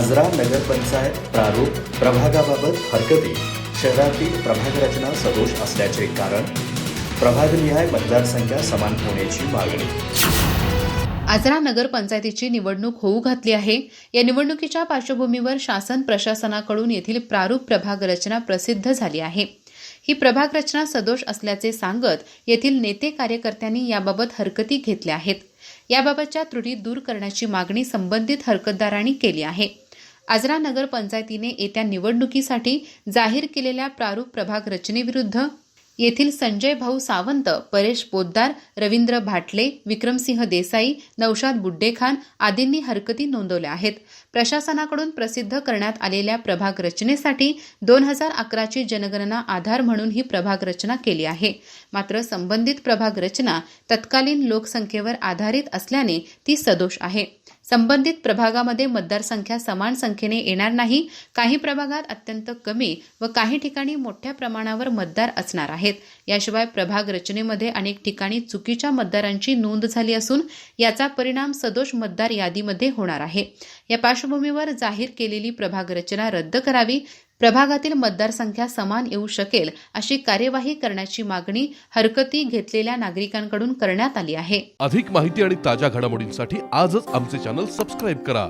आजरा नगरपंचायत प्रारूप प्रभागाबाबत हरकती. शहरातील प्रभाग रचना सदोष असल्याचे कारण. प्रभागनिहाय मतदारसंख्या समान होण्याची मागणी. आजरा नगरपंचायतीची निवडणूक होऊ घातली आहे. या निवडणुकीच्या पार्श्वभूमीवर शासन प्रशासनाकडून येथील प्रारूप प्रभाग रचना प्रसिद्ध झाली आहे. ही प्रभाग रचना सदोष असल्याचे सांगत येथील नेते कार्यकर्त्यांनी याबाबत हरकती घेतल्या आहेत. याबाबतच्या त्रुटी दूर करण्याची मागणी संबंधित हरकतदारांनी केली आहे. आजरा नगरपंचायतीने येत्या निवडणुकीसाठी जाहीर केलेल्या प्रारूप प्रभाग रचनेविरुद्ध येथील संजय भाऊ सावंत परेश पोद्दार रवींद्र भाटले विक्रमसिंह देसाई नौशाद बुड्डेखान आदींनी हरकती नोंदवल्या आहेत. प्रशासनाकडून प्रसिद्ध करण्यात आलेल्या प्रभाग रचनेसाठी दोन हजार अकराची जनगणना आधार म्हणून ही प्रभाग रचना केली आहे. मात्र संबंधित प्रभाग रचना तत्कालीन लोकसंख्येवर आधारित असल्याने ती सदोष आहे. संबंधित प्रभागामध्ये मतदारसंख्या समान संख्येने येणार नाही काही प्रभागात अत्यंत कमी व काही ठिकाणी मोठ्या प्रमाणावर मतदार असणार आहेत. याशिवाय प्रभाग रचनेमध्ये अनेक ठिकाणी चुकीच्या मतदारांची नोंद झाली असून याचा परिणाम सदोष मतदार यादीमध्ये होणार आहे. या पार्श्वभूमीवर जाहीर केलेली प्रभाग रचना रद्द करावी प्रभागातील मतदारसंख्या समान येऊ शकेल अशी कार्यवाही करण्याची मागणी हरकती घेतलेल्या नागरिकांकडून करण्यात आली आहे. अधिक माहिती आणि ताज्या घडामोडींसाठी आजच आमचे चॅनल सबस्क्राईब करा.